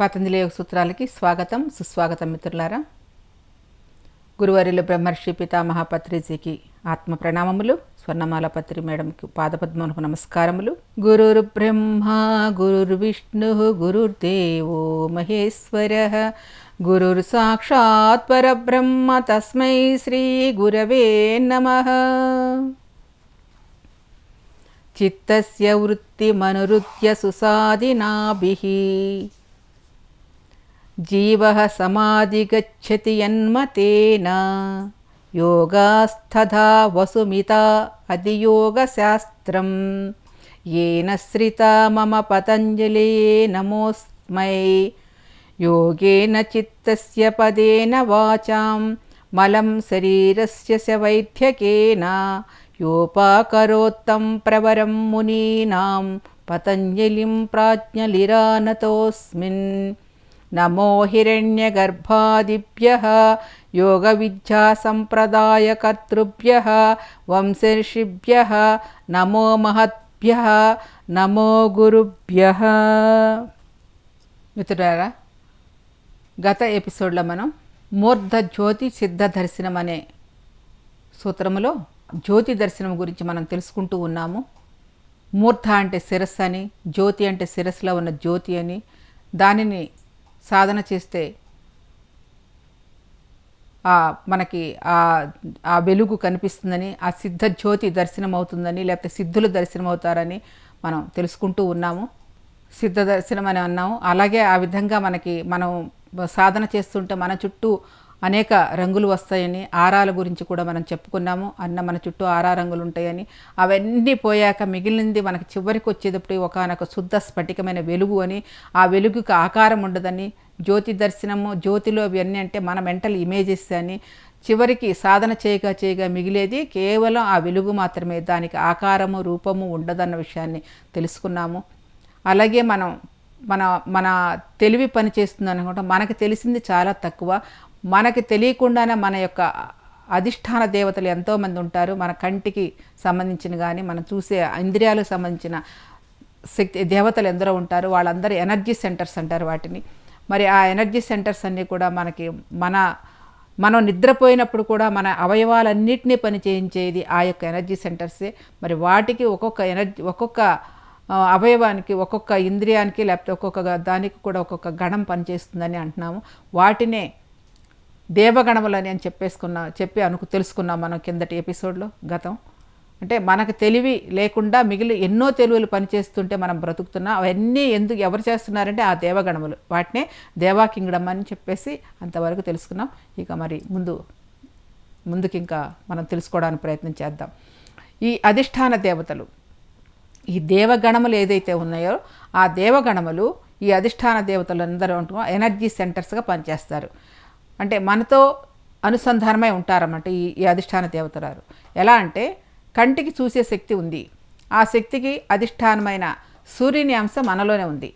పతంజలి యోగ సూత్రాలకి స్వాగతం సుస్వాగతం మిత్రులారా. గురువారిలో బ్రహ్మర్షి పితామహ పత్రిజీకి ఆత్మ ప్రణామములు స్వర్ణమాల పత్రి మేడంకి పాదపద్మములకు నమస్కారములు. గురుర్ బ్రహ్మ గురుర్ విష్ణు గురుర్దేవో మహేశ్వర. గురుర్ సాక్షాత్ పరబ్రహ్మ తస్మై శ్రీ గురవే నమ. చిత్తస్య వృత్తిమనురుత్య సుసాదినాభి జీవ సమాధిగచ్చతి యన్మతేన. యోగాస్తథా వసుమిత అధియోగశాస్త్రం. ఏన శ్రిత మమ పతంజలి నమోస్మై. యోగేన చిత్తస్య పదేన వాచాం. మలం శరీరస్య స వైద్యకేన. యోపాకరోత్తం ప్రవరం మునీనాం. పతంజలిం ప్రాజ్ఞలిరానతోస్మిన్. नमो हिरण्यगर्भादिभ्यः योगविद्यासम्प्रदायकर्तृभ्यः वंशर्षिभ्यः नमो महद्भ्यः నమో గురుభ్య మిత్రులారా గత ఎపిసోడ్లో మనం మూర్ధ జ్యోతి సిద్ధ దర్శనం అనే సూత్రములో జ్యోతి దర్శనం గురించి మనం తెలుసుకుంటూ ఉన్నాము మూర్ధ అంటే శిరస్సు అని జ్యోతి అంటే శిరస్సులో ఉన్న జ్యోతి అని దానిని సాధన చేస్తే ఆ మనకి ఆ ఆ వెలుగు కనిపిస్తుందని ఆ సిద్ధ జ్యోతి దర్శనం అవుతుందని లేకపోతే సిద్ధులు దర్శనం అవుతారని మనం తెలుసుకుంటూ ఉన్నాము. సిద్ధ దర్శనం అని అన్నాము. అలాగే ఆ విధంగా మనకి మనం సాధన చేస్తుంటే మన చుట్టూ అనేక రంగులు వస్తాయని ఆరాల గురించి కూడా మనం చెప్పుకున్నాము. అన్న మన చుట్టూ ఆరా రంగులు ఉంటాయని అవన్నీ పోయాక మిగిలింది మనకి చివరికి వచ్చేటప్పుడు ఒకనొక శుద్ధ స్ఫటికమైన వెలుగు అని. ఆ వెలుగుకి ఆకారం ఉండదని. జ్యోతి దర్శనము జ్యోతిలో అవన్నీ అంటే మన మెంటల్ ఇమేజెస్ అని. చివరికి సాధన చేయగా చేయగా మిగిలేది కేవలం ఆ వెలుగు మాత్రమే. దానికి ఆకారము రూపము ఉండదన్న విషయాన్ని తెలుసుకున్నాము. అలాగే మనం మన మన తెలివి పని చేస్తుంది అనుకుంటా మనకు తెలిసింది చాలా తక్కువ. మనకి తెలియకుండానే మన యొక్క అధిష్టాన దేవతలు ఎంతోమంది ఉంటారు. మన కంటికి సంబంధించిన కానీ మనం చూసే ఇంద్రియాలకు సంబంధించిన శక్తి దేవతలు ఎందరో ఉంటారు. వాళ్ళందరూ ఎనర్జీ సెంటర్స్ అంటారు వాటిని. మరి ఆ ఎనర్జీ సెంటర్స్ అన్నీ కూడా మనకి మన మనం నిద్రపోయినప్పుడు కూడా మన అవయవాలన్నింటినీ పని చేయించేది ఆ యొక్క ఎనర్జీ సెంటర్సే. మరి వాటికి ఒక్కొక్క ఎనర్జీ ఒక్కొక్క అవయవానికి ఒక్కొక్క ఇంద్రియానికి లేకపోతే ఒక్కొక్క దానికి కూడా ఒక్కొక్క గణం పనిచేస్తుందని అంటున్నాము. వాటినే దేవగణములని అని చెప్పేసుకున్నా చెప్పి అనుకు తెలుసుకున్నాం మనం కిందటి ఎపిసోడ్లో గతం. అంటే మనకు తెలివి లేకుండా మిగిలి ఎన్నో తెలివిలు పనిచేస్తుంటే మనం బ్రతుకుతున్నాం అవన్నీ ఎందుకు ఎవరు చేస్తున్నారంటే ఆ దేవగణములు. వాటినే దేవా కింగ్డమ్ అని చెప్పేసి అంతవరకు తెలుసుకున్నాం. ఇక మరి ముందు ముందుకి ఇంకా మనం తెలుసుకోవడానికి ప్రయత్నం చేద్దాం. ఈ అధిష్టాన దేవతలు ఈ దేవగణములు ఏదైతే ఉన్నాయో ఆ దేవగణములు ఈ అధిష్టాన దేవతలు అందరూ ఎనర్జీ సెంటర్స్గా పనిచేస్తారు. అంటే మనతో అనుసంధానమై ఉంటారన్నమాట ఈ ఈ అధిష్టాన దేవతలారు ఎలా అంటే కంటికి చూసే శక్తి ఉంది. ఆ శక్తికి అధిష్టానమైన సూర్యుని అంశ మనలోనే ఉంది.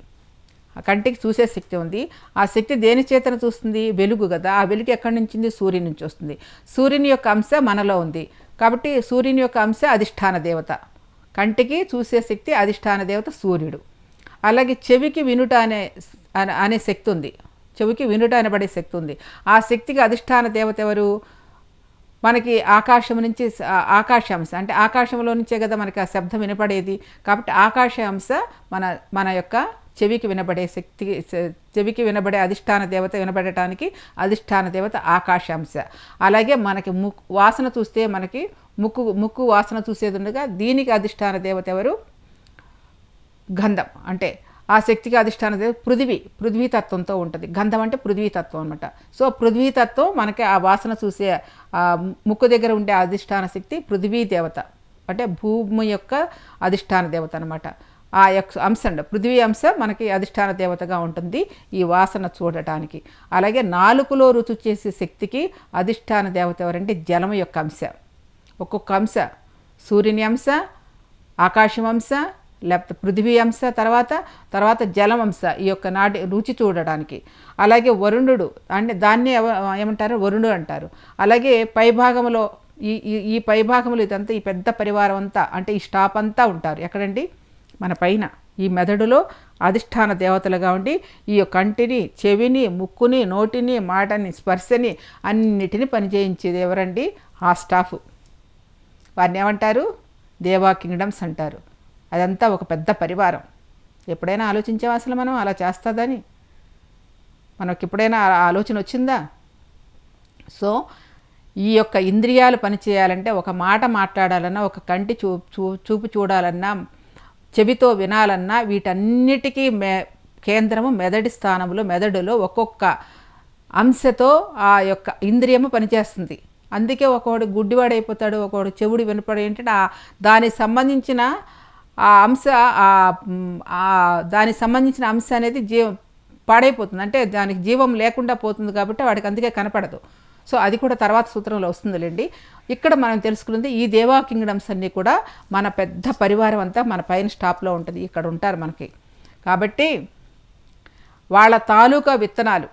ఆ కంటికి చూసే శక్తి ఉంది. ఆ శక్తి దేని చేతన చూస్తుంది? వెలుగు కదా. ఆ వెలుగు ఎక్కడి నుంచింది? సూర్యుని నుంచి వస్తుంది. సూర్యుని యొక్క అంశ మనలో ఉంది. కాబట్టి సూర్యుని యొక్క అంశ అధిష్టాన దేవత. కంటికి చూసే శక్తి అధిష్టాన దేవత సూర్యుడు. అలాగే చెవికి వినుట అనే- అనే శక్తి ఉంది. చెవికి వినుట అనబడే శక్తి ఉంది. ఆ శక్తికి అధిష్టాన దేవత ఎవరు? మనకి ఆకాశం నుంచి ఆకాశాంశ. అంటే ఆకాశంలో నుంచే కదా మనకి ఆ శబ్దం వినపడేది. కాబట్టి ఆకాశాంశ మన మన యొక్క చెవికి వినబడే శక్తి చెవికి వినబడే అధిష్టాన దేవత వినబడటానికి అధిష్టాన దేవత ఆకాశాంశ. అలాగే మనకి ముక్కు వాసన చూస్తే మనకి ముక్కు ముక్కు వాసన చూసేది ఉండగా దీనికి అధిష్టాన దేవత ఎవరు? గంధం. అంటే ఆ శక్తికి అధిష్టాన దేవత పృథివీ పృథ్వీతత్వంతో ఉంటుంది. గంధం అంటే పృథ్వీతత్వం అనమాట సో పృథ్వీతత్వం మనకి ఆ వాసన చూసే ముక్కు దగ్గర ఉండే అధిష్టాన శక్తి పృథ్వీ దేవత. అంటే భూమి యొక్క అధిష్టాన దేవత అనమాట ఆ యొక్క అంశం అండి. పృథ్వీ అంశం మనకి అధిష్టాన దేవతగా ఉంటుంది ఈ వాసన చూడటానికి. అలాగే నాలుకలో రుచి చేసే శక్తికి అధిష్టాన దేవత ఎవరంటే జలము యొక్క అంశ. ఒక్కొక్క అంశ సూర్యుని అంశ ఆకాశం అంశ లేకపోతే పృథివీ అంశ తర్వాత తర్వాత జలం అంశ ఈ యొక్క నాటి రుచి చూడడానికి. అలాగే వరుణుడు అంటే దాన్ని ఏమంటారు? వరుణుడు అంటారు. అలాగే పైభాగంలో ఈ ఈ- పైభాగంలో ఇదంతా ఈ పెద్ద పరివారం అంతా అంటే ఈ స్టాప్ అంతా ఉంటారు. ఎక్కడండి? మన పైన. ఈ మెదడులో అధిష్టాన దేవతలుగా ఉండి ఈ యొక్క కంటిని చెవిని ముక్కుని నోటిని మాటని స్పర్శని అన్నిటిని పనిచేయించేది ఎవరండి? ఆ స్టాఫ్. వారిని ఏమంటారు? దేవా కింగ్డమ్స్ అంటారు. అదంతా ఒక పెద్ద పరివారం. ఎప్పుడైనా ఆలోచించాం అసలు మనం? అలా చేస్తుందని మనకి ఎప్పుడైనా ఆలోచన వచ్చిందా? సో ఈ యొక్క ఇంద్రియాలు పనిచేయాలంటే ఒక మాట మాట్లాడాలన్నా ఒక కంటి చూ చూ చూపు చూడాలన్నా చెవితో వినాలన్నా వీటన్నిటికీ మె కేంద్రము మెదడి స్థానంలో మెదడులో ఒక్కొక్క అంశతో ఆ యొక్క ఇంద్రియము పనిచేస్తుంది. అందుకే ఒకవాడు గుడ్డివాడైపోతాడు ఒకవాడు చెవుడు వినపడు ఏంటంటే ఆ దానికి సంబంధించిన ఆ అంశ దానికి సంబంధించిన అంశ అనేది జీవ పాడైపోతుంది. అంటే దానికి జీవం లేకుండా పోతుంది కాబట్టి వాడికి అందుకే కనపడదు. సో అది కూడా తర్వాత సూత్రంలో వస్తుందిలేండి. ఇక్కడ మనం తెలుసుకున్నది ఈ దేవా కింగ్డమ్స్ అన్నీ కూడా మన పెద్ద పరివారం అంతా మన పైన స్టాప్లో ఉంటుంది. ఇక్కడ ఉంటారు మనకి. కాబట్టి వాళ్ళ తాలూకా విత్తనాలు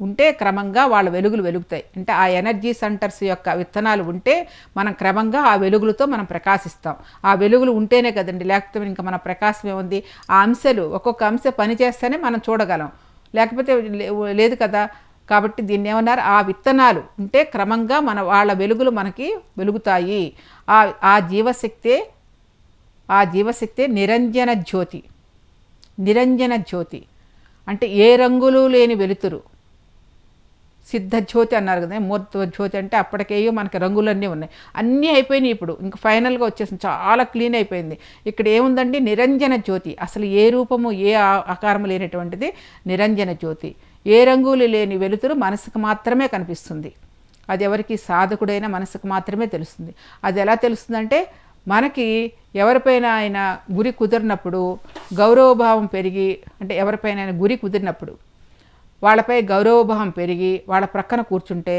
ఉంటే క్రమంగా వాళ్ళ వెలుగులు వెలుగుతాయి. అంటే ఆ ఎనర్జీ సెంటర్స్ యొక్క విత్తనాలు ఉంటే మనం క్రమంగా ఆ వెలుగులతో మనం ప్రకాశిస్తాం. ఆ వెలుగులు ఉంటేనే కదండి లేకపోతే ఇంకా మన ప్రకాశం ఏముంది? ఆ అంశాలు ఒక్కొక్క అంశ పనిచేస్తేనే మనం చూడగలం. లేకపోతే లే- లేదు కదా? కాబట్టి దీన్ని ఏమన్నారు? ఆ విత్తనాలు ఉంటే క్రమంగా మన వాళ్ళ వెలుగులు మనకి వెలుగుతాయి. ఆ ఆ జీవశక్తే ఆ జీవశక్తే నిరంజన జ్యోతి. నిరంజన జ్యోతి. అంటే ఏ రంగులు లేని వెలుతురు. సిద్ధ జ్యోతి అన్నారు కదా మూర్త జ్యోతి అంటే అప్పటికేయో మనకి రంగులన్నీ ఉన్నాయి. అన్నీ అయిపోయినాయి ఇప్పుడు. ఇంకా ఫైనల్గా వచ్చేసింది. చాలా క్లీన్ అయిపోయింది. ఇక్కడ ఏముందండి? నిరంజన జ్యోతి. అసలు ఏ రూపము ఏ ఆ- ఆకారము లేనటువంటిది నిరంజన జ్యోతి. ఏ రంగులు లేని వెలుతురు మనసుకు మాత్రమే కనిపిస్తుంది. అది ఎవరికి? సాధకుడైన మనసుకు మాత్రమే తెలుస్తుంది. అది ఎలా తెలుస్తుందంటే మనకి ఎవరిపైన ఆయన గురి కుదిరినప్పుడు గౌరవభావం పెరిగి అంటే ఎవరిపైన ఆయన గురి కుదిరినప్పుడు వాళ్ళపై గౌరవభావం పెరిగి వాళ్ళ ప్రక్కన కూర్చుంటే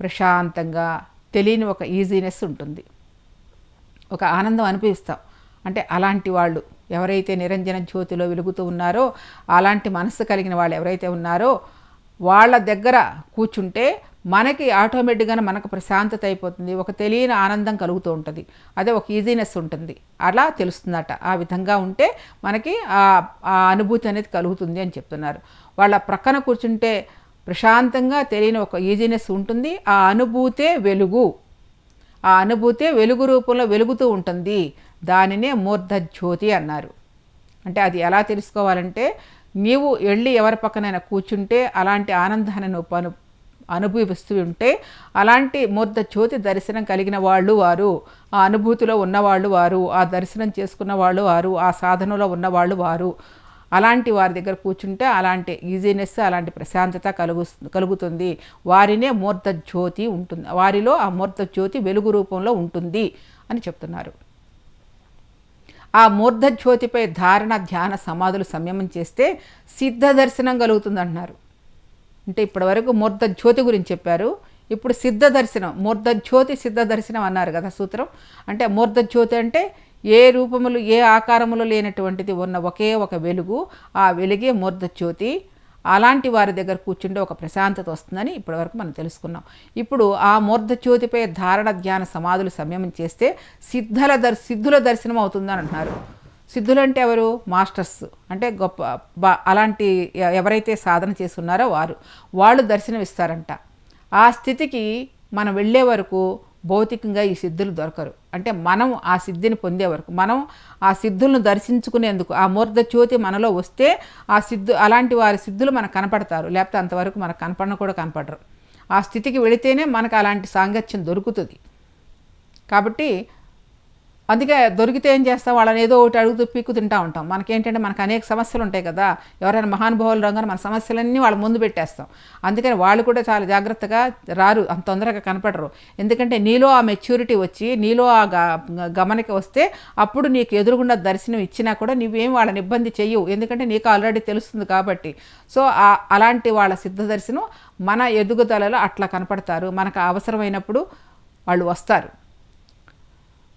ప్రశాంతంగా తెలియని ఒక ఈజీనెస్ ఉంటుంది. ఒక ఆనందం అనిపిస్తాం అంటే అలాంటి వాళ్ళు ఎవరైతే నిరంజన జ్యోతిలో వెలుగుతూ ఉన్నారో అలాంటి మనస్సు కలిగిన వాళ్ళు ఎవరైతే ఉన్నారో వాళ్ళ దగ్గర కూర్చుంటే మనకి ఆటోమేటిక్గా మనకు ప్రశాంతత అయిపోతుంది. ఒక తెలియని ఆనందం కలుగుతూ ఉంటుంది. అదే ఒక ఈజీనెస్ ఉంటుంది. అలా తెలుస్తుందట. ఆ విధంగా ఉంటే మనకి ఆ అనుభూతి అనేది కలుగుతుంది అని చెప్తున్నారు. వాళ్ళ ప్రక్కన కూర్చుంటే ప్రశాంతంగా తెలియని ఒక ఈజీనెస్ ఉంటుంది. ఆ అనుభూతే వెలుగు. ఆ అనుభూతే వెలుగు రూపంలో వెలుగుతూ ఉంటుంది. దానినే మూర్ధజ్యోతి అన్నారు. అంటే అది ఎలా తెలుసుకోవాలంటే నీవు వెళ్ళి ఎవరి పక్కనైనా కూర్చుంటే అలాంటి ఆనందాన్ని నువ్వు అను అనుభవిస్తూ ఉంటే అలాంటి మూర్ధ జ్యోతి దర్శనం కలిగిన వాళ్ళు వారు ఆ అనుభూతిలో ఉన్నవాళ్ళు వారు ఆ దర్శనం చేసుకున్న వాళ్ళు వారు ఆ సాధనలో ఉన్నవాళ్ళు వారు అలాంటి వారి దగ్గర కూర్చుంటే అలాంటి ఈజీనెస్ అలాంటి ప్రశాంతత కలుగు కలుగుతుంది. వారినే మూర్ధ జ్యోతి ఉంటుంది. వారిలో ఆ మూర్ధ జ్యోతి వెలుగు రూపంలో ఉంటుంది అని చెప్తున్నారు. ఆ మూర్ధ జ్యోతిపై ధారణ ధ్యాన సమాధులు సంయమం చేస్తే సిద్ధ దర్శనం కలుగుతుంది అంటున్నారు అంటే ఇప్పటివరకు మూర్ధ జ్యోతి గురించి చెప్పారు. ఇప్పుడు సిద్ధ దర్శనం మూర్ధ జ్యోతి సిద్ధ దర్శనం అన్నారు కదా సూత్రం. అంటే మూర్ధ జ్యోతి అంటే ఏ రూపములు ఏ ఆకారములు లేనటువంటిది ఉన్న ఒకే ఒక వెలుగు ఆ వెలుగే మూర్ధజ్యోతి అలాంటి వారి దగ్గర కూర్చుంటే ఒక ప్రశాంతత వస్తుందని ఇప్పటివరకు మనం తెలుసుకున్నాం. ఇప్పుడు ఆ మూర్ధజ్యోతిపై ధారణ ధ్యాన సమాధులు సంయమం చేస్తే సిద్ధల దర్ సిద్ధుల దర్శనం అవుతుందని అంటున్నారు. సిద్ధులంటే ఎవరు? మాస్టర్స్. అంటే గొప్ప అలాంటి ఎవరైతే సాధన చేస్తున్నారో వారు. వాళ్ళు దర్శనం ఇస్తారంట ఆ స్థితికి మనం వెళ్ళే వరకు భౌతికంగా ఈ సిద్ధులు దొరకరు. అంటే మనం ఆ సిద్ధిని పొందే వరకు మనం ఆ సిద్ధులను దర్శించుకునేందుకు ఆ మూర్ధ జ్యోతి మనలో వస్తే ఆ సిద్ధు అలాంటి వారి సిద్ధులు మనకు కనపడతారు. లేకపోతే అంతవరకు మనకు కనపడన కూడా కనపడరు. ఆ స్థితికి వెళితేనే మనకు అలాంటి సాంగత్యం దొరుకుతుంది. కాబట్టి అందుకే దొరికితే ఏం చేస్తాం వాళ్ళని ఏదో ఒకటి అడుగుతూ పీక్కు తింటా ఉంటాం. మనకేంటంటే మనకు అనేక సమస్యలు ఉంటాయి కదా. ఎవరైనా మహానుభావులు రంగానే మన సమస్యలన్నీ వాళ్ళ ముందు పెట్టేస్తాం. అందుకని వాళ్ళు కూడా చాలా జాగ్రత్తగా రారు. అంత తొందరగా కనపడరు. ఎందుకంటే నీలో ఆ మెచ్యూరిటీ వచ్చి నీలో ఆ గ- గమనిక వస్తే అప్పుడు నీకు ఎదురుగుండా దర్శనం ఇచ్చినా కూడా నువ్వేం వాళ్ళని ఇబ్బంది చెయ్యవు. ఎందుకంటే నీకు ఆల్రెడీ తెలుస్తుంది కాబట్టి. సో అలాంటి వాళ్ళ సిద్ధ దర్శనం మన ఎదుగుదలలో అట్లా కనపడతారు. మనకు అవసరమైనప్పుడు వాళ్ళు వస్తారు.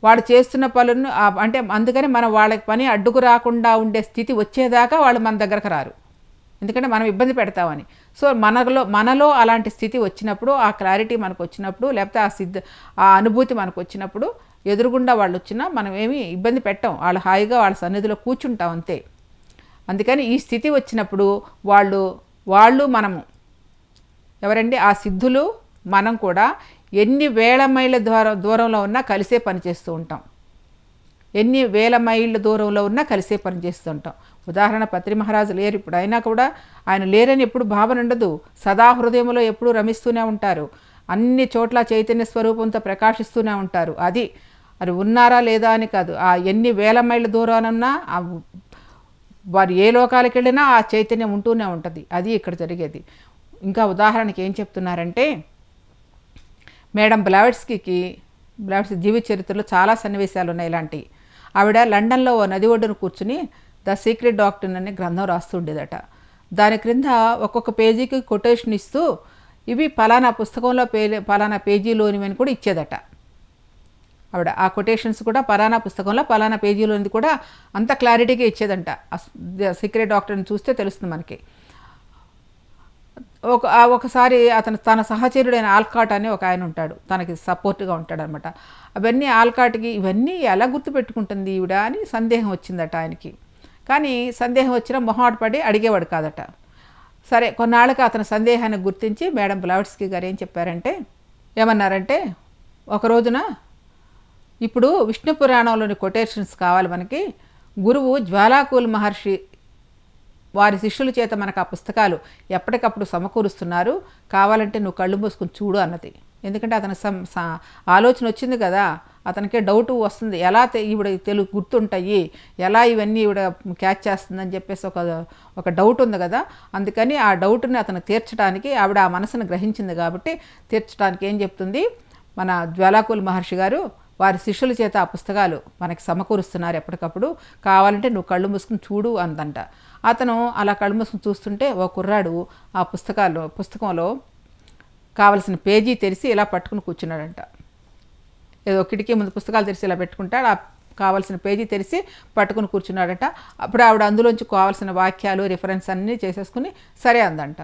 వాడు చేస్తున్న పనులను అంటే అందుకని మనం వాళ్ళకి పని అడ్డుకు రాకుండా ఉండే స్థితి వచ్చేదాకా వాళ్ళు మన దగ్గరకు రారు. ఎందుకంటే మనం ఇబ్బంది పెడతామని. సో మనలో మనలో అలాంటి స్థితి వచ్చినప్పుడు ఆ క్లారిటీ మనకు వచ్చినప్పుడు లేకపోతే ఆ సిద్ధ ఆ అనుభూతి మనకు వచ్చినప్పుడు ఎదురుగుండా వాళ్ళు వచ్చినా మనం ఏమి ఇబ్బంది పెట్టాం. వాళ్ళు హాయిగా వాళ్ళ సన్నిధిలో కూర్చుంటాం అంతే. అందుకని ఈ స్థితి వచ్చినప్పుడు వాళ్ళు వాళ్ళు మనము. ఎవరండి? ఆ సిద్ధులు మనం కూడా ఎన్ని వేల మైళ్ళ ద్వారా దూరంలో ఉన్నా కలిసే పనిచేస్తూ ఉంటాం. ఎన్ని వేల మైళ్ళ దూరంలో ఉన్నా కలిసే పనిచేస్తూ ఉంటాం. ఉదాహరణ పత్రి మహారాజు లేరు. ఇప్పుడు అయినా కూడా ఆయన లేరని ఎప్పుడు భావన ఉండదు. సదా హృదయంలో ఎప్పుడూ రమిస్తూనే ఉంటారు. అన్ని చోట్ల చైతన్య స్వరూపంతో ప్రకాశిస్తూనే ఉంటారు. అది అది ఉన్నారా లేదా అని కాదు. ఆ ఎన్ని వేల మైళ్ళ దూరానున్నా ఆ వారు ఏ లోకాలకు వెళ్ళినా ఆ చైతన్యం ఉంటూనే ఉంటుంది. అది ఇక్కడ జరిగేది. ఇంకా ఉదాహరణకి ఏం చెప్తున్నారంటే మేడం బ్లావెట్స్కి బ్లావెట్స్ జీవిత చరిత్రలో చాలా సన్నివేశాలు ఉన్నాయి ఇలాంటి. ఆవిడ లండన్లో ఓ నది ఒడ్డున కూర్చుని ద సీక్రెట్ డాక్టర్ అనే గ్రంథం రాస్తుండేదట దాని క్రింద ఒక్కొక్క పేజీకి కొటేషన్ ఇస్తూ ఇవి పలానా పుస్తకంలో పే పలానా పేజీలోనివని కూడా ఇచ్చేదట. ఆవిడ ఆ కొటేషన్స్ కూడా పలానా పుస్తకంలో పలానా పేజీలోనిది కూడా అంత క్లారిటీగా ఇచ్చేదంట. సీక్రెట్ డాక్టర్ని చూస్తే తెలుస్తుంది మనకి. ఒక ఒకసారి అతను తన సహచరుడైన ఆల్కాట్ అని ఒక ఆయన ఉంటాడు. తనకి సపోర్ట్గా ఉంటాడనమాట. అవన్నీ ఆల్కాట్కి ఇవన్నీ ఎలా గుర్తుపెట్టుకుంటుంది ఈవిడ అని సందేహం వచ్చిందట ఆయనకి. కానీ సందేహం వచ్చినా మొహమాట పడి అడిగేవాడు కాదట. సరే కొన్నాళ్ళకి అతని సందేహాన్ని గుర్తించి మేడం బ్లావట్స్కి గారు ఏం చెప్పారంటే ఏమన్నారంటే ఒక రోజున ఇప్పుడు విష్ణు పురాణంలోని కొటేషన్స్ కావాలి మనకి. గురువు జ్వాలాకూల్ మహర్షి వారి శిష్యుల చేత మనకు ఆ పుస్తకాలు ఎప్పటికప్పుడు సమకూరుస్తున్నారు. కావాలంటే నువ్వు కళ్ళు మూసుకుని చూడు అన్నది. ఎందుకంటే అతని సం ఆలోచన వచ్చింది కదా అతనికే డౌట్ వస్తుంది. ఎలా ఈవిడ తెలుగు గుర్తుంటాయి? ఎలా ఇవన్నీ ఈవిడ క్యాచ్ చేస్తుందని చెప్పేసి ఒక ఒక డౌట్ ఉంది కదా. అందుకని ఆ డౌట్ని అతను తీర్చడానికి ఆవిడ ఆ మనసును గ్రహించింది కాబట్టి తీర్చడానికి ఏం చెప్తుంది? మన జ్వాలాకుల్ మహర్షి గారు వారి శిష్యుల చేత ఆ పుస్తకాలు మనకి సమకూరుస్తున్నారు ఎప్పటికప్పుడు. కావాలంటే నువ్వు కళ్ళు మూసుకుని చూడు అందంట అతను అలా కళ్ళుమూసుకుని చూస్తుంటే ఓ కుర్రాడు ఆ పుస్తకాలు పుస్తకంలో కావలసిన పేజీ తెరిచి ఇలా పట్టుకుని కూర్చున్నాడంట. ఏదో కిటికీ ముందు పుస్తకాలు తెరిచి ఇలా పెట్టుకుంటాడు ఆ కావాల్సిన పేజీ తెరిచి పట్టుకుని కూర్చున్నాడట. అప్పుడు ఆవిడ అందులోంచి కావాల్సిన వాక్యాలు రిఫరెన్స్ అన్నీ చేసేసుకుని సరే అందంట.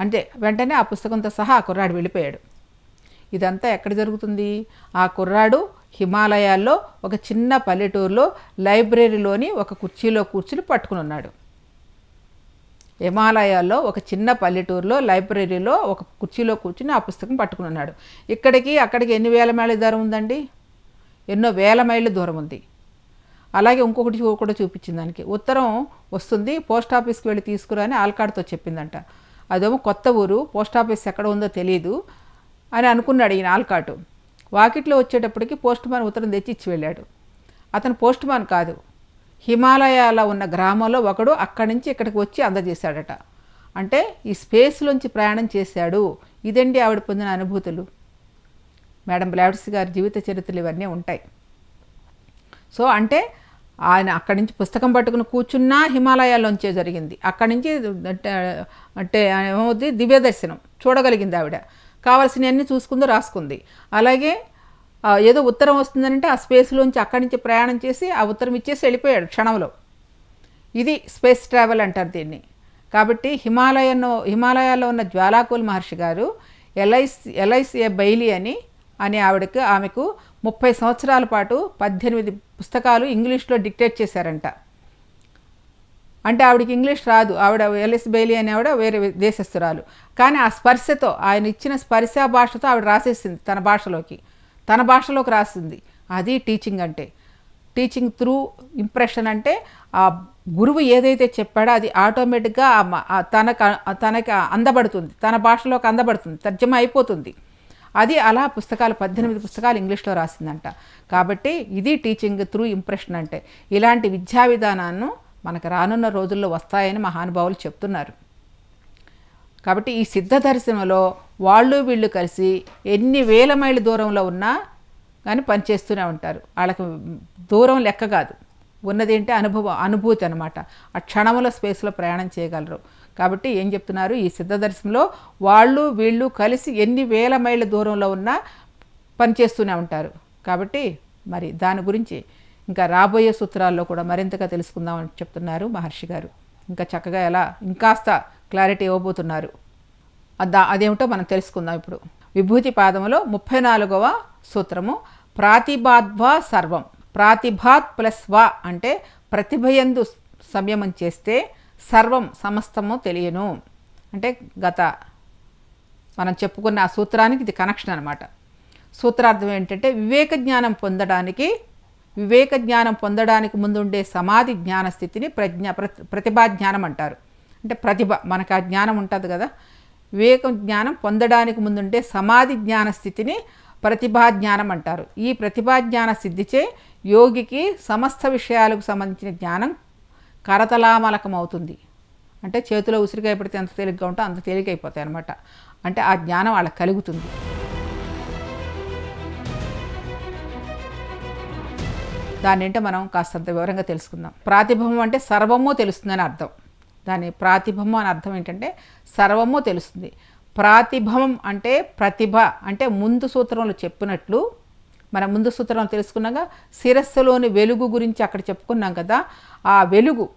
అంటే వెంటనే ఆ పుస్తకంతో సహా ఆ కుర్రాడు వెళ్ళిపోయాడు. ఇదంతా ఎక్కడ జరుగుతుంది? ఆ కుర్రాడు హిమాలయాల్లో ఒక చిన్న పల్లెటూరులో లైబ్రరీలోని ఒక కుర్చీలో కూర్చుని పట్టుకుని ఉన్నాడు. హిమాలయాల్లో ఒక చిన్న పల్లెటూరులో లైబ్రరీలో ఒక కుర్చీలో కూర్చుని ఆ పుస్తకం పట్టుకుని ఉన్నాడు ఇక్కడికి అక్కడికి ఎన్ని వేల మైళ్ళ దూరం ఉందండి? ఎన్నో వేల మైళ్ళ దూరం ఉంది. అలాగే ఇంకొకటి చూ- కూడా చూపించింది దానికి. ఉత్తరం వస్తుంది పోస్ట్ ఆఫీస్కి వెళ్ళి తీసుకురా అని ఆల్కాడ్తో చెప్పిందంట. అదేమో కొత్త ఊరు పోస్ట్ ఆఫీస్ ఎక్కడ ఉందో తెలియదు అని అనుకున్నాడు ఈయన ఆల్కాటు వాకిట్లో వచ్చేటప్పటికి పోస్ట్ మ్యాన్ ఉత్తరం తెచ్చి ఇచ్చి వెళ్ళాడు. అతను పోస్ట్ మ్యాన్ కాదు. హిమాలయాల ఉన్న గ్రామంలో ఒకడు అక్కడి నుంచి ఇక్కడికి వచ్చి అందజేశాడట. అంటే ఈ స్పేస్లోంచి ప్రయాణం చేశాడు. ఇదండి ఆవిడ పొందిన అనుభూతులు. మేడం బ్లాడ్స్ గారి జీవిత చరిత్రలు ఇవన్నీ ఉంటాయి. సో అంటే ఆయన అక్కడి నుంచి పుస్తకం పట్టుకుని కూర్చున్నా హిమాలయాల్లోంచే జరిగింది. అక్కడి నుంచి అంటే అంటే ఏమవుద్ది? దివ్య దర్శనం చూడగలిగింది ఆవిడ. కావాల్సినవన్నీ చూసుకుందో రాసుకుంది. అలాగే ఏదో ఉత్తరం వస్తుందంటే ఆ స్పేస్లోంచి అక్కడి నుంచి ప్రయాణం చేసి ఆ ఉత్తరం ఇచ్చేసి వెళ్ళిపోయాడు క్షణంలో. ఇది స్పేస్ ట్రావెల్ అంటారు దీన్ని. కాబట్టి హిమాలయను హిమాలయాల్లో ఉన్న జ్వాలాకుల్ మహర్షి గారు ఎలైస్ ఎలైసిఏ బైలి అని అని ఆవిడకు ఆమెకు ముప్పై సంవత్సరాల పాటు పద్దెనిమిది పుస్తకాలు ఇంగ్లీష్లో డిక్టేట్ చేశారంట. అంటే ఆవిడకి ఇంగ్లీష్ రాదు. ఆవిడ ఎల్ఎస్ బెయిలీ అని ఆవిడ వేరే దేశస్తురాలు కానీ ఆ స్పర్శతో ఆయన ఇచ్చిన స్పర్శ భాషతో ఆవిడ రాసేసింది తన భాషలోకి. తన భాషలోకి రాసింది. అది టీచింగ్ అంటే. టీచింగ్ త్రూ ఇంప్రెషన్ అంటే ఆ గురువు ఏదైతే చెప్పాడో అది ఆటోమేటిక్గా తనకు తనకి అందబడుతుంది. తన భాషలోకి అందబడుతుంది. తర్జమ అయిపోతుంది. అది అలా పుస్తకాలు పద్దెనిమిది పుస్తకాలు ఇంగ్లీష్లో రాసిందంట. కాబట్టి ఇది టీచింగ్ త్రూ ఇంప్రెషన్ అంటే. ఇలాంటి విద్యా విధానాన్ని మనకు రానున్న రోజుల్లో వస్తాయని మహానుభావులు చెప్తున్నారు. కాబట్టి ఈ సిద్ధ దర్శనంలో వాళ్ళు వీళ్ళు కలిసి ఎన్ని వేల మైళ్ళ దూరంలో ఉన్నా కానీ పనిచేస్తూనే ఉంటారు. వాళ్ళకి దూరం లెక్క కాదు. ఉన్నది ఏంటి అనుభవం అనుభూతి అనమాట ఆ క్షణముల స్పేస్లో ప్రయాణం చేయగలరు. కాబట్టి ఏం చెప్తున్నారు? ఈ సిద్ధ దర్శనంలో వాళ్ళు వీళ్ళు కలిసి ఎన్ని వేల మైళ్ళ దూరంలో ఉన్నా పనిచేస్తూనే ఉంటారు. కాబట్టి మరి దాని గురించి ఇంకా రాబోయే సూత్రాల్లో కూడా మరింతగా తెలుసుకుందామని చెప్తున్నారు మహర్షి గారు. ఇంకా చక్కగా ఎలా ఇంకాస్త క్లారిటీ ఇవ్వబోతున్నారు. అదా అదేమిటో మనం తెలుసుకుందాం ఇప్పుడు. విభూతి పాదములో ముప్పై నాలుగవ సూత్రము ప్రాతిభాద్వా సర్వం. ప్రాతిభాత్ ప్లస్ వా అంటే ప్రతిభయందు సంయమం చేస్తే సర్వం సమస్తము తెలియను. అంటే గత మనం చెప్పుకున్న ఆ సూత్రానికి ఇది కనెక్షన్ అనమాట సూత్రార్థం ఏంటంటే వివేక జ్ఞానం పొందడానికి వివేక జ్ఞానం పొందడానికి ముందుండే సమాధి జ్ఞాన స్థితిని ప్రజ్ఞ ప్రతిభా జ్ఞానం అంటారు. అంటే ప్రతిభ మనకు ఆ జ్ఞానం ఉంటుంది కదా. వివేక జ్ఞానం పొందడానికి ముందుంటే సమాధి జ్ఞాన స్థితిని ప్రతిభా జ్ఞానం అంటారు. ఈ ప్రతిభా జ్ఞాన సిద్ధిచే యోగికి సమస్త విషయాలకు సంబంధించిన జ్ఞానం కరతలామలకం అవుతుంది అంటే చేతిలో ఉసిరికాయ పడితే ఎంత తేలిగ్గా ఉంటే అంత తేలిక అయిపోతాయి అనమాట అంటే ఆ జ్ఞానం వాళ్ళకి కలుగుతుంది. దాన్ని ఏంటో మనం కాస్తంత వివరంగా తెలుసుకుందాం. ప్రాతిభవం అంటే సర్వము తెలుస్తుందని అర్థం. దాని ప్రాతిభము అని అర్థం ఏంటంటే సర్వము తెలుస్తుంది. ప్రాతిభవం అంటే ప్రతిభ అంటే ముందు సూత్రంలో చెప్పినట్లు మన ముందు సూత్రం తెలుసుకున్నాక శిరస్సులోని వెలుగు గురించి అక్కడ చెప్పుకున్నాం కదా ఆ వెలుగు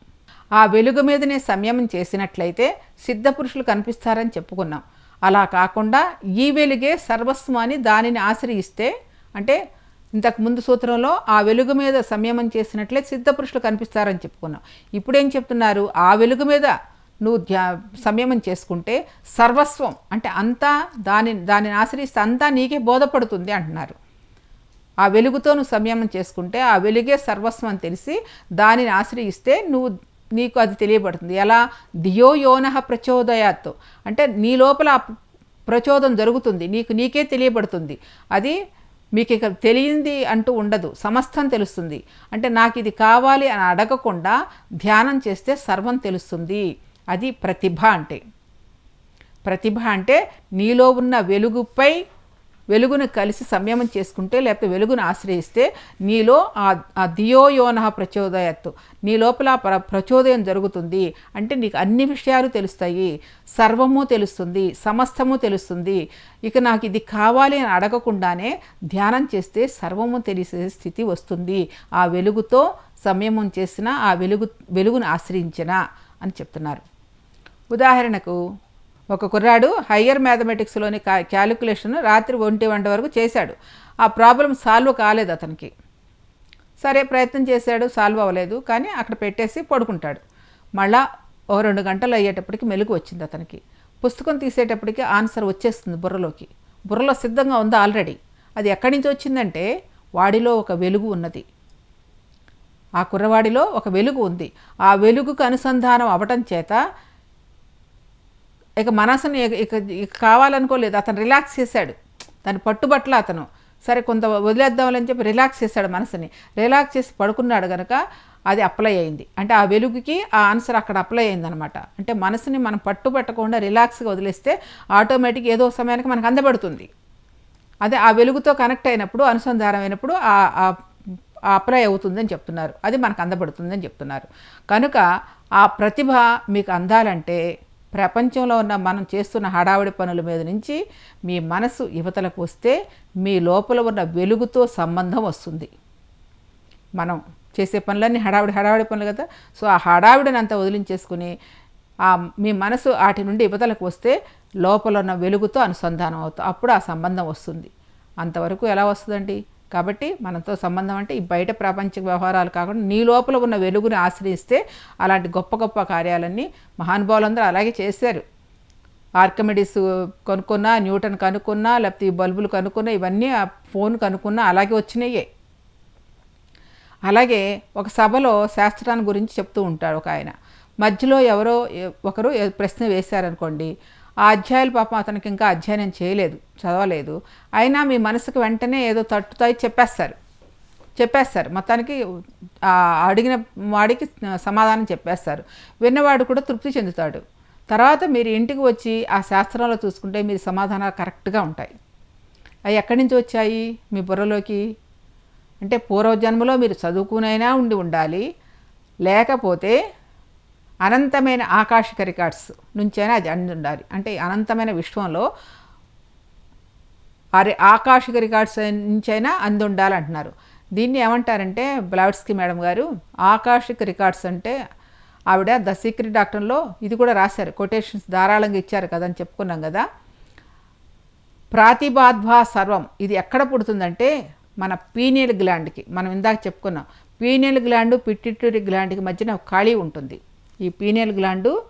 ఆ వెలుగు మీదనే సంయమం చేసినట్లయితే సిద్ధపురుషులు కనిపిస్తారని చెప్పుకున్నాం. అలా కాకుండా ఈ వెలుగే సర్వస్వం అని దానిని ఆశ్రయిస్తే అంటే ఇంతకు ముందు సూత్రంలో ఆ వెలుగు మీద సంయమం చేసినట్లే సిద్ధపురుషులు కనిపిస్తారని చెప్పుకున్నాం. ఇప్పుడేం చెప్తున్నారు? ఆ వెలుగు మీద నువ్వు ధ్యా సంయమం చేసుకుంటే సర్వస్వం అంటే అంతా దాని దానిని ఆశ్రయిస్తే అంతా నీకే బోధపడుతుంది అంటున్నారు. ఆ వెలుగుతో నువ్వు సంయమం చేసుకుంటే ఆ వెలుగే సర్వస్వం అని తెలిసి దానిని ఆశ్రయిస్తే నువ్వు నీకు అది తెలియబడుతుంది. ఎలా? ధియో యోనః ప్రచోదయాత్తు అంటే నీ లోపల ప్రచోదం జరుగుతుంది. నీకు నీకే తెలియబడుతుంది. అది మీకు ఇక తెలియంది అంటూ ఉండదు. సమస్తం తెలుస్తుంది. అంటే నాకు ఇది కావాలి అని అడగకుండా ధ్యానం చేస్తే సర్వం తెలుస్తుంది. అది ప్రతిభ అంటే. ప్రతిభ అంటే నీలో ఉన్న వెలుగుపై వెలుగును కలిసి సంయమం చేసుకుంటే లేకపోతే వెలుగును ఆశ్రయిస్తే నీలో ఆ దియోయోన ప్రచోదయత్తు. నీ లోపల ప్ర ప్రచోదయం జరుగుతుంది. అంటే నీకు అన్ని విషయాలు తెలుస్తాయి. సర్వము తెలుస్తుంది. సమస్తము తెలుస్తుంది. ఇక నాకు ఇది కావాలి అని అడగకుండానే ధ్యానం చేస్తే సర్వము తెలిసే స్థితి వస్తుంది. ఆ వెలుగుతో సంయమం చేసిన ఆ వెలుగు వెలుగును ఆశ్రయించిన అని చెప్తున్నారు. ఉదాహరణకు ఒక కుర్రాడు హయ్యర్ మ్యాథమెటిక్స్లోని కా క్యాలిక్యులేషన్ రాత్రి ఒంటి వంట వరకు చేశాడు. ఆ ప్రాబ్లం సాల్వ్ కాలేదు అతనికి. సరే ప్రయత్నం చేశాడు సాల్వ్ అవ్వలేదు కానీ అక్కడ పెట్టేసి పడుకుంటాడు. మళ్ళా ఓ రెండు గంటలు అయ్యేటప్పటికి మెలుగు వచ్చింది అతనికి. పుస్తకం తీసేటప్పటికి ఆన్సర్ వచ్చేస్తుంది బుర్రలోకి. బుర్రలో సిద్ధంగా ఉంది ఆల్రెడీ? అది ఎక్కడి నుంచి వచ్చిందంటే వాడిలో ఒక వెలుగు ఉన్నది. ఆ కుర్రవాడిలో ఒక వెలుగు ఉంది. ఆ వెలుగుకు అనుసంధానం అవ్వటం చేత ఇక మనసుని ఇక ఇక కావాలనుకోలేదు. అతను రిలాక్స్ చేశాడు. దాని పట్టుబట్ల అతను. సరే కొంత వదిలేద్దామని చెప్పి రిలాక్స్ చేశాడు మనసుని. రిలాక్స్ చేసి పడుకున్నాడు కనుక అది అప్లై అయింది. అంటే ఆ వెలుగుకి ఆ ఆన్సర్ అక్కడ అప్లై అయింది అనమాట అంటే మనసుని మనం పట్టుబట్టకుండా రిలాక్స్గా వదిలేస్తే ఆటోమేటిక్ ఏదో సమయానికి మనకు అందబడుతుంది. అదే ఆ వెలుగుతో కనెక్ట్ అయినప్పుడు అనుసంధానం అయినప్పుడు ఆ ఆ- ఆ అప్లై అవుతుందని చెప్తున్నారు. అది మనకు అందబడుతుందని చెప్తున్నారు. కనుక ఆ ప్రతిభ మీకు అందాలంటే ప్రపంచంలో ఉన్న మనం చేస్తున్న హడావిడి పనుల మీద నుంచి మీ మనసు యువతలకు వస్తే మీ లోపల ఉన్న వెలుగుతో సంబంధం వస్తుంది. మనం చేసే పనులన్నీ హడావిడి హడావిడి పనులు కదా. సో ఆ హడావిడిని అంతా వదిలించేసుకుని ఆ మీ మనసు వాటి నుండి యువతలకు వస్తే లోపల ఉన్న వెలుగుతో అనుసంధానం అవుతుంది అప్పుడు ఆ సంబంధం వస్తుంది. అంతవరకు ఎలా వస్తుందండి? కాబట్టి మనతో సంబంధం అంటే ఈ బయట ప్రపంచ వ్యవహారాలు కాకుండా నీ లోపల ఉన్న వెలుగుని ఆశ్రయిస్తే అలాంటి గొప్ప గొప్ప కార్యాలన్నీ మహానుభావులందరూ అలాగే చేశారు. ఆర్కమిడిస్ కనుక్కున్నా న్యూటన్ కనుక్కున్నా లేకపోతే ఈ బల్బులు కనుక్కున్నా ఇవన్నీ ఆ ఫోన్ కనుక్కున్నా అలాగే వచ్చినాయే. అలాగే ఒక సభలో శాస్త్రాన్ని గురించి చెప్తూ ఉంటాడు ఒక ఆయన. మధ్యలో ఎవరో ఒకరు ప్రశ్న వేశారనుకోండి ఆ అధ్యాయులు పాపం అతనికి ఇంకా అధ్యయనం చేయలేదు చదవలేదు. అయినా మీ మనసుకు వెంటనే ఏదో తట్టుతాయి చెప్పేస్తారు. చెప్పేస్తారు. మొత్తానికి అడిగిన వాడికి సమాధానం చెప్పేస్తారు. విన్నవాడు కూడా తృప్తి చెందుతాడు. తర్వాత మీరు ఇంటికి వచ్చి ఆ శాస్త్రంలో చూసుకుంటే మీరు సమాధానాలు కరెక్ట్గా ఉంటాయి. అవి ఎక్కడి నుంచి వచ్చాయి? మీ బుర్రలోకి? అంటే పూర్వజన్మలో మీరు చదువుకునైనా ఉండి ఉండాలి. లేకపోతే అనంతమైన ఆకాశిక రికార్డ్స్ నుంచైనా అది అంది ఉండాలి అంటే అనంతమైన విశ్వంలో అరే ఆకాశిక రికార్డ్స్ నుంచైనా అంది ఉండాలి అంటున్నారు దీన్ని ఏమంటారంటే బ్లావిడ్స్కి మేడం గారు ఆకాశిక రికార్డ్స్ అంటే ఆవిడ ద సీక్రెట్ డాక్టర్లో ఇది కూడా రాశారు కొటేషన్స్ ధారాళంగా ఇచ్చారు కదా అని చెప్పుకున్నాం కదా. ప్రాతిబాధ్వా సర్వం ఇది ఎక్కడ పుడుతుందంటే మన పీనియల్ గ్లాండ్కి మనం ఇందాక చెప్పుకున్నాం. పీనియల్ గ్లాండ్ పిట్యూటరీ గ్లాండ్కి మధ్యన ఒక ఖాళీ ఉంటుంది. ఈ పీనియల్ గ్లాండు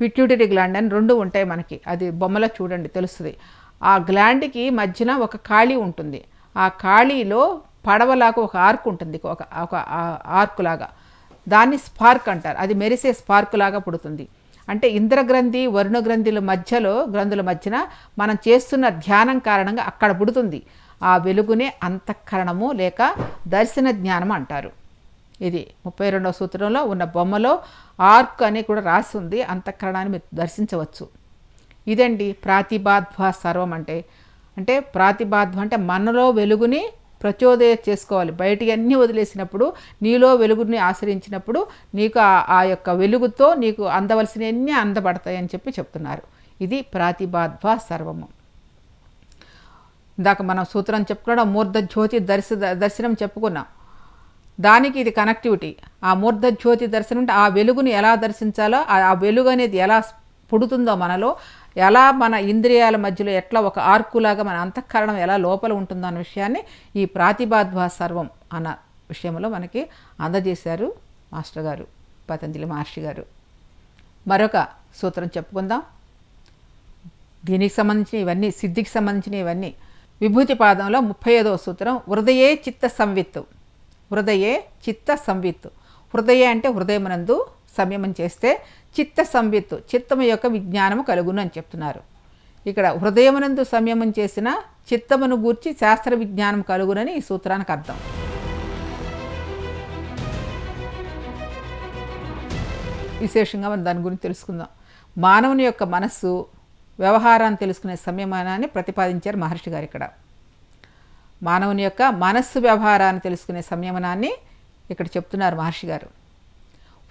పిట్యూటరీ గ్లాండ్ అని రెండు ఉంటాయి మనకి. అది బొమ్మలో చూడండి తెలుస్తుంది. ఆ గ్లాండ్కి మధ్యన ఒక ఖాళీ ఉంటుంది. ఆ ఖాళీలో పడవలాగా ఒక ఆర్క్ ఉంటుంది ఒక ఒక ఆర్క్ లాగా దాన్ని స్పార్క్ అంటారు. అది మెరిసే స్పార్క్ లాగా పుడుతుంది. అంటే ఇంద్రగ్రంథి వరుణ గ్రంథుల మధ్యలో గ్రంథుల మధ్యన మనం చేస్తున్న ధ్యానం కారణంగా అక్కడ పుడుతుంది. ఆ వెలుగునే అంతఃకరణము లేక దర్శన జ్ఞానం అంటారు. ఇది ముప్పై రెండవ సూత్రంలో ఉన్న బొమ్మలో ఆర్క్ అని కూడా రాసి ఉంది అంతఃకరణాన్ని మీరు దర్శించవచ్చు. ఇదండి ప్రాతిబాధ్వ సర్వం అంటే. అంటే ప్రాతిబాధ్వ అంటే మనలో వెలుగుని ప్రచోదయ చేసుకోవాలి. బయటికి అన్నీ వదిలేసినప్పుడు నీలో వెలుగుని ఆశ్రయించినప్పుడు నీకు ఆ యొక్క వెలుగుతో నీకు అందవలసినవన్నీ అందబడతాయి అని చెప్పి చెప్తున్నారు. ఇది ప్రాతిబాధ్వ సర్వము. ఇందాక మనం సూత్రం చెప్పుకున్నాం మూర్ధ జ్యోతి దర్శ దర్శనం చెప్పుకున్నాం. దానికి ఇది కనెక్టివిటీ ఆ మూర్ధ జ్యోతి దర్శనం అంటే ఆ వెలుగుని ఎలా దర్శించాలో ఆ వెలుగు అనేది ఎలా పుడుతుందో మనలో ఎలా మన ఇంద్రియాల మధ్యలో ఎట్లా ఒక ఆర్కులాగా మన అంతఃకరణం ఎలా లోపల ఉంటుందో అన్న విషయాన్ని ఈ ప్రాతిభాద్వా సర్వం అన్న విషయంలో మనకి అందజేశారు మాస్టర్ గారు పతంజలి మహర్షి గారు. మరొక సూత్రం చెప్పుకుందాం. దీనికి సంబంధించిన ఇవన్నీ సిద్ధికి సంబంధించిన ఇవన్నీ. విభూతి పాదంలో ముప్పై ఐదవ సూత్రం హృదయే చిత్త సంవిత్తు హృదయే చిత్త సంవిత్తు హృదయ అంటే హృదయమునందు సంయమం చేస్తే చిత్త సంవిత్తు చిత్తము యొక్క విజ్ఞానము కలుగును అని చెప్తున్నారు. ఇక్కడ హృదయమునందు సంయమం చేసిన చిత్తమును గూర్చి శాస్త్ర విజ్ఞానం కలుగునని ఈ సూత్రానికి అర్థం. విశేషంగా మనం దాని గురించి తెలుసుకుందాం. మానవుని యొక్క మనస్సు వ్యవహారాన్ని తెలుసుకునే సంయమానాన్ని ప్రతిపాదించారు మహర్షి గారు ఇక్కడ. మానవుని యొక్క మనస్సు వ్యవహారాన్ని తెలుసుకునే సంయమనాన్ని ఇక్కడ చెప్తున్నారు మహర్షి గారు.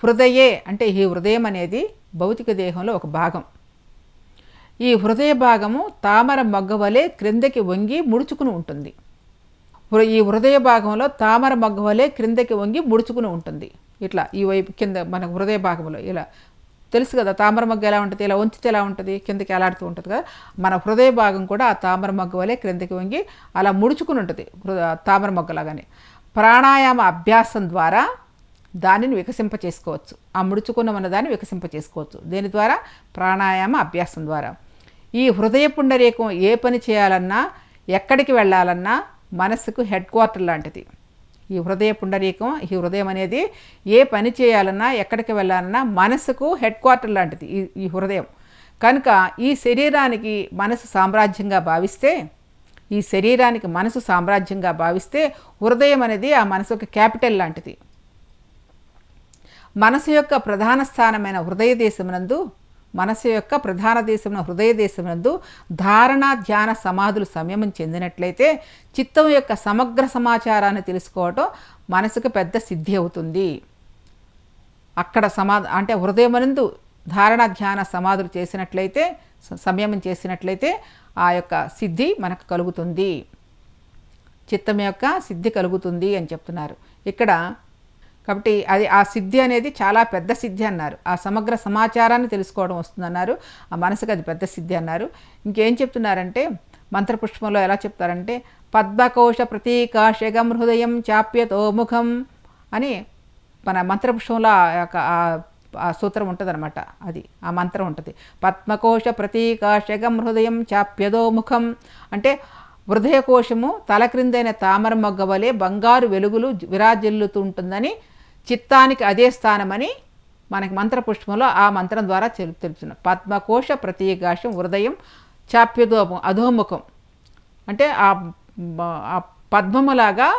హృదయే అంటే ఈ హృదయం అనేది భౌతిక దేహంలో ఒక భాగం. ఈ హృదయ భాగము తామర మొగ్గ వలె క్రిందకి వంగి ముడుచుకుని ఉంటుంది. ఈ హృదయ భాగంలో తామర మొగ్గ వలె క్రిందకి వంగి ముడుచుకుని ఉంటుంది. ఇట్లా ఈ వైపు కింద మన హృదయ భాగంలో ఇలా తెలుసు కదా తామర మొగ్గ ఎలా ఉంటుంది ఇలా వంచితే ఎలా ఉంటుంది కిందకి ఎలాడుతూ ఉంటుంది కదా. మన హృదయ భాగం కూడా ఆ తామర మొగ్గ వలె క్రిందకి వంగి అలా ముడుచుకుని ఉంటుంది తామర మొగ్గలాగానే ప్రాణాయామ అభ్యాసం ద్వారా దానిని వికసింప చేసుకోవచ్చు. ఆ ముడుచుకున్న మన దాన్ని వికసింప చేసుకోవచ్చు. దీని ద్వారా? ప్రాణాయామ అభ్యాసం ద్వారా. ఈ హృదయ పుండరీకం ఏ పని చేయాలన్నా ఎక్కడికి వెళ్ళాలన్నా మనస్సుకు హెడ్ క్వార్టర్ లాంటిది. ఈ హృదయ పుండరీకం ఈ హృదయం అనేది ఏ పని చేయాలన్నా ఎక్కడికి వెళ్ళాలన్నా మనసుకు హెడ్ క్వార్టర్ లాంటిది ఈ ఈ హృదయం. కనుక ఈ శరీరానికి మనసు సామ్రాజ్యంగా భావిస్తే ఈ శరీరానికి మనసు సామ్రాజ్యంగా భావిస్తే హృదయం అనేది ఆ మనసుకు క్యాపిటల్ లాంటిది. మనసు యొక్క ప్రధాన స్థానమైన హృదయ దేశమునందు మనసు యొక్క ప్రధాన దేశమున హృదయ దేశమునందు ధారణ ధ్యాన సమాధులు సంయమం చెందినట్లయితే చిత్తం యొక్క సమగ్ర సమాచారాన్ని తెలుసుకోవటం మనసుకు పెద్ద సిద్ధి అవుతుంది. అక్కడ సమా అంటే హృదయమునందు ధారణ ధ్యాన సమాధులు చేసినట్లయితే సంయమం చేసినట్లయితే ఆ యొక్క సిద్ధి మనకు కలుగుతుంది. చిత్తం యొక్క సిద్ధి కలుగుతుంది అని చెప్తున్నారు. ఇక్కడ కాబట్టి అది ఆ సిద్ధి అనేది చాలా పెద్ద సిద్ధి అన్నారు. ఆ సమగ్ర సమాచారాన్ని తెలుసుకోవడం వస్తుందన్నారు. ఆ మనసుకు అది పెద్ద సిద్ధి అన్నారు. ఇంకేం చెప్తున్నారంటే మంత్రపుష్పంలో ఎలా చెప్తారంటే పద్మకోశ ప్రతీకాశగం హృదయం చాప్యతో ముఖం అని మన మంత్రపుష్పంలో ఆ యొక్క ఆ సూత్రం ఉంటుందన్నమాట. అది ఆ మంత్రం ఉంటుంది. పద్మకోశ ప్రతీకాశగం హృదయం చాప్యదో ముఖం అంటే హృదయకోశము తల క్రిందైన తామర మొగ్గ వలె బంగారు వెలుగులు విరాజిల్లుతూ ఉంటుందని చిత్తానికి అదే స్థానమని మనకి మంత్రపుష్పంలో ఆ మంత్రం ద్వారా తెలుపుతున్నాం పద్మకోశ ప్రతీకాశం హృదయం చాప్యదోపం అధోముఖం. అంటే ఆ పద్మములాగా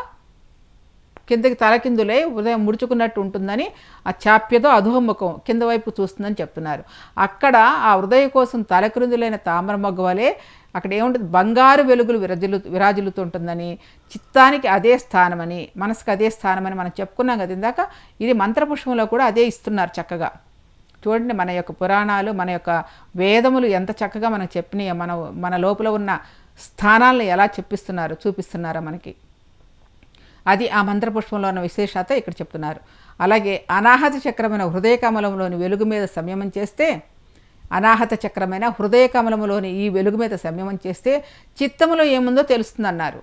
కిందకి తలకిందులై ఉదయం ముడుచుకున్నట్టు ఉంటుందని ఆ చాప్యతో అధోముఖం కింద వైపు చూస్తుందని చెప్తున్నారు. అక్కడ ఆ హృదయ కోసం తలక్రిందులైన తామర మొగ్గ వలె అక్కడ ఏముంటుంది? బంగారు వెలుగులు విరజిలు విరాజిల్లుతుంటుందని చిత్తానికి అదే స్థానమని మనసుకు అదే స్థానమని మనం చెప్పుకున్నాం కదా ఇందాక? ఇది మంత్రపుష్పంలో కూడా అదే ఇస్తున్నారు చక్కగా. చూడండి మన యొక్క పురాణాలు మన యొక్క వేదములు ఎంత చక్కగా మనం చెప్పినాయో మన మన లోపల ఉన్న స్థానాలను ఎలా చెప్పిస్తున్నారు చూపిస్తున్నారో మనకి? అది ఆ మంత్రపుష్పంలో ఉన్న విశేషత ఇక్కడ చెప్తున్నారు. అలాగే అనాహత చక్రమైన హృదయ కమలంలోని వెలుగు మీద సంయమం చేస్తే అనాహత చక్రమైన హృదయ కమలములోని ఈ వెలుగు మీద సంయమం చేస్తే చిత్తములో ఏముందో తెలుస్తుందన్నారు.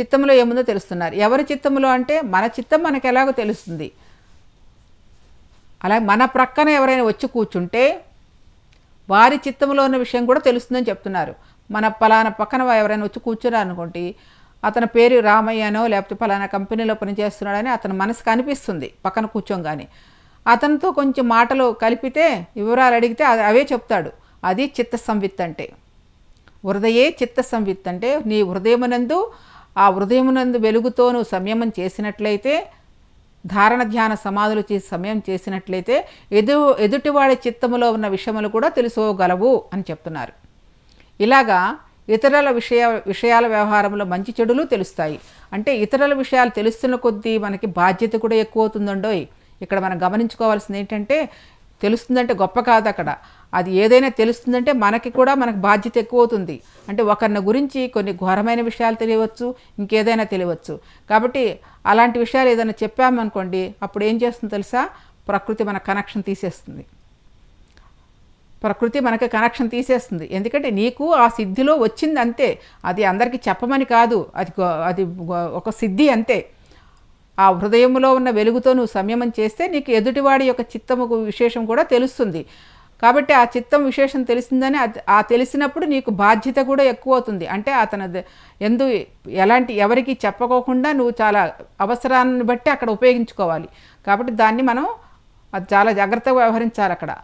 చిత్తంలో ఏముందో తెలుస్తున్నారు. ఎవరి చిత్తములో అంటే మన చిత్తం మనకు ఎలాగో తెలుస్తుంది. అలాగే మన ప్రక్కన ఎవరైనా వచ్చి కూర్చుంటే వారి చిత్తంలో ఉన్న విషయం కూడా తెలుస్తుందని చెప్తున్నారు. మన పలానా పక్కన ఎవరైనా వచ్చి కూర్చున్నారు అనుకోండి అతని పేరు రామయ్యనో లేకపోతే పలానా కంపెనీలో పనిచేస్తున్నాడని అతని మనసుకు అనిపిస్తుంది పక్కన కూర్చోగానే. అతనితో కొంచెం మాటలు కలిపితే వివరాలు అడిగితే అవే చెప్తాడు. అది చిత్త సంవిత్ అంటే హృదయే చిత్త సంవిత్ అంటే నీ హృదయమునందు ఆ హృదయమునందు వెలుగుతో నువ్వు సంయమం చేసినట్లయితే ధారణ ధ్యాన సమాధులు చేసి సమయం చేసినట్లయితే ఎదు ఎదుటివాడి చిత్తములో ఉన్న విషయములు కూడా తెలుసుకోగలవు అని చెప్తున్నారు. ఇలాగా ఇతరుల విషయ విషయాల వ్యవహారంలో మంచి చెడులు తెలుస్తాయి. అంటే ఇతరుల విషయాలు తెలుస్తున్న కొద్దీ మనకి బాధ్యత కూడా ఎక్కువ అవుతుందండోయ్ ఇక్కడ మనం గమనించుకోవాల్సింది ఏంటంటే తెలుస్తుందంటే గొప్ప కాదు అక్కడ. అది ఏదైనా తెలుస్తుందంటే మనకి కూడా మనకు బాధ్యత ఎక్కువ అవుతుంది అంటే ఒకరిని గురించి కొన్ని ఘోరమైన విషయాలు తెలియవచ్చు ఇంకేదైనా తెలియవచ్చు. కాబట్టి అలాంటి విషయాలు ఏదైనా చెప్పామనుకోండి అప్పుడు ఏం చేస్తుంది తెలుసా? ప్రకృతి మన కనెక్షన్ తీసేస్తుంది. ప్రకృతి మనకి కనెక్షన్ తీసేస్తుంది. ఎందుకంటే నీకు ఆ సిద్ధిలో వచ్చింది అంతే అది అందరికీ చెప్పమని కాదు. అది అది ఒక సిద్ధి అంతే. ఆ హృదయంలో ఉన్న వెలుగుతో నువ్వు సంయమం చేస్తే నీకు ఎదుటివాడి యొక్క చిత్తము విశేషం కూడా తెలుస్తుంది. కాబట్టి ఆ చిత్తం విశేషం తెలిసిందని అది- ఆ తెలిసినప్పుడు నీకు బాధ్యత కూడా ఎక్కువ అవుతుంది. అంటే అతను ఎందు ఎలాంటి ఎవరికి చెప్పకోకుండా నువ్వు చాలా అవసరాన్ని బట్టి అక్కడ ఉపయోగించుకోవాలి. కాబట్టి దాన్ని మనం అది చాలా జాగ్రత్తగా వ్యవహరించాలి అక్కడ.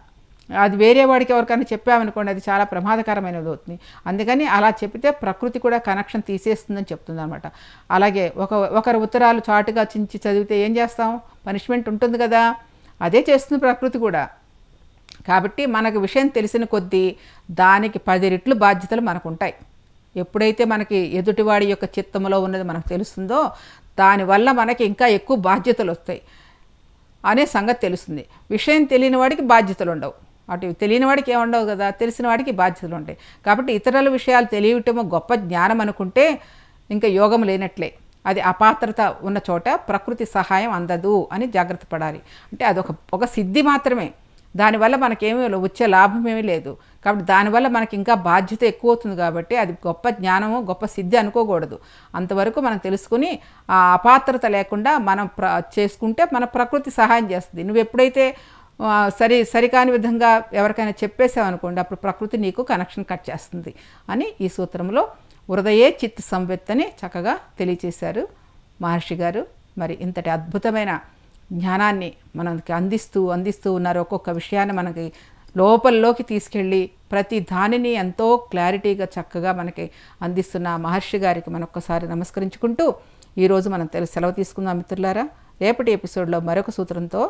అది వేరే వాడికి ఎవరికైనా చెప్పామనుకోండి అది చాలా ప్రమాదకరమైనది అవుతుంది. అందుకని అలా చెప్తే ప్రకృతి కూడా కనెక్షన్ తీసేస్తుందని చెప్తుంది అనమాట అలాగే ఒక ఒకరి ఉత్తరాలు చాటుగా చించి చదివితే ఏం చేస్తాం? పనిష్మెంట్ ఉంటుంది కదా. అదే చేస్తుంది ప్రకృతి కూడా. కాబట్టి మనకు విషయం తెలిసిన కొద్దీ దానికి పది రెట్లు బాధ్యతలు మనకు ఉంటాయి ఎప్పుడైతే మనకి ఎదుటివాడి యొక్క చిత్తములో ఉన్నది మనకు తెలుస్తుందో దానివల్ల మనకి ఇంకా ఎక్కువ బాధ్యతలు వస్తాయి అనే సంగతి తెలుస్తుంది. విషయం తెలియని వాడికి బాధ్యతలు ఉండవు. అటు తెలియని వాడికి ఏముండవు కదా తెలిసిన వాడికి బాధ్యతలు ఉంటాయి. కాబట్టి ఇతరుల విషయాలు తెలియటము గొప్ప జ్ఞానం అనుకుంటే ఇంకా యోగం లేనట్లే. అది అపాత్రత ఉన్న చోట ప్రకృతి సహాయం అందదు అని జాగ్రత్త పడాలి. అంటే అదొక ఒక సిద్ధి మాత్రమే. దానివల్ల మనకేమీ వచ్చే లాభం ఏమీ లేదు. కాబట్టి దానివల్ల మనకి ఇంకా బాధ్యత ఎక్కువ అవుతుంది కాబట్టి అది గొప్ప జ్ఞానము గొప్ప సిద్ధి అనుకోకూడదు. అంతవరకు మనం తెలుసుకుని ఆ అపాత్రత లేకుండా మనం ప్ర చేసుకుంటే మన ప్రకృతి సహాయం చేస్తుంది. నువ్వు ఎప్పుడైతే సరి సరికాని విధంగా ఎవరికైనా చెప్పేసామనుకోండి అప్పుడు ప్రకృతి నీకు కనెక్షన్ కట్ చేస్తుంది అని ఈ సూత్రంలో హృదయే చిత్ సంవెత్తని చక్కగా తెలియచేశారు మహర్షి గారు. మరి ఇంతటి అద్భుతమైన జ్ఞానాన్ని మనకి అందిస్తూ అందిస్తూ ఉన్నారు. ఒక్కొక్క విషయాన్ని మనకి లోపల్లోకి తీసుకెళ్ళి ప్రతి దానిని ఎంతో క్లారిటీగా చక్కగా మనకి అందిస్తున్న మహర్షి గారికి మనొక్కసారి నమస్కరించుకుంటూ ఈరోజు మనం తెలు సెలవు తీసుకుందాం మిత్రులారా. రేపటి ఎపిసోడ్లో మరొక సూత్రంతో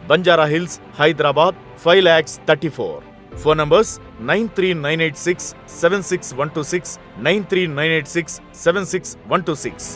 Banjara Hills Hyderabad five lakhs thirty four phone numbers nine three nine eight six seven six one two six nine three nine eight six seven six one two six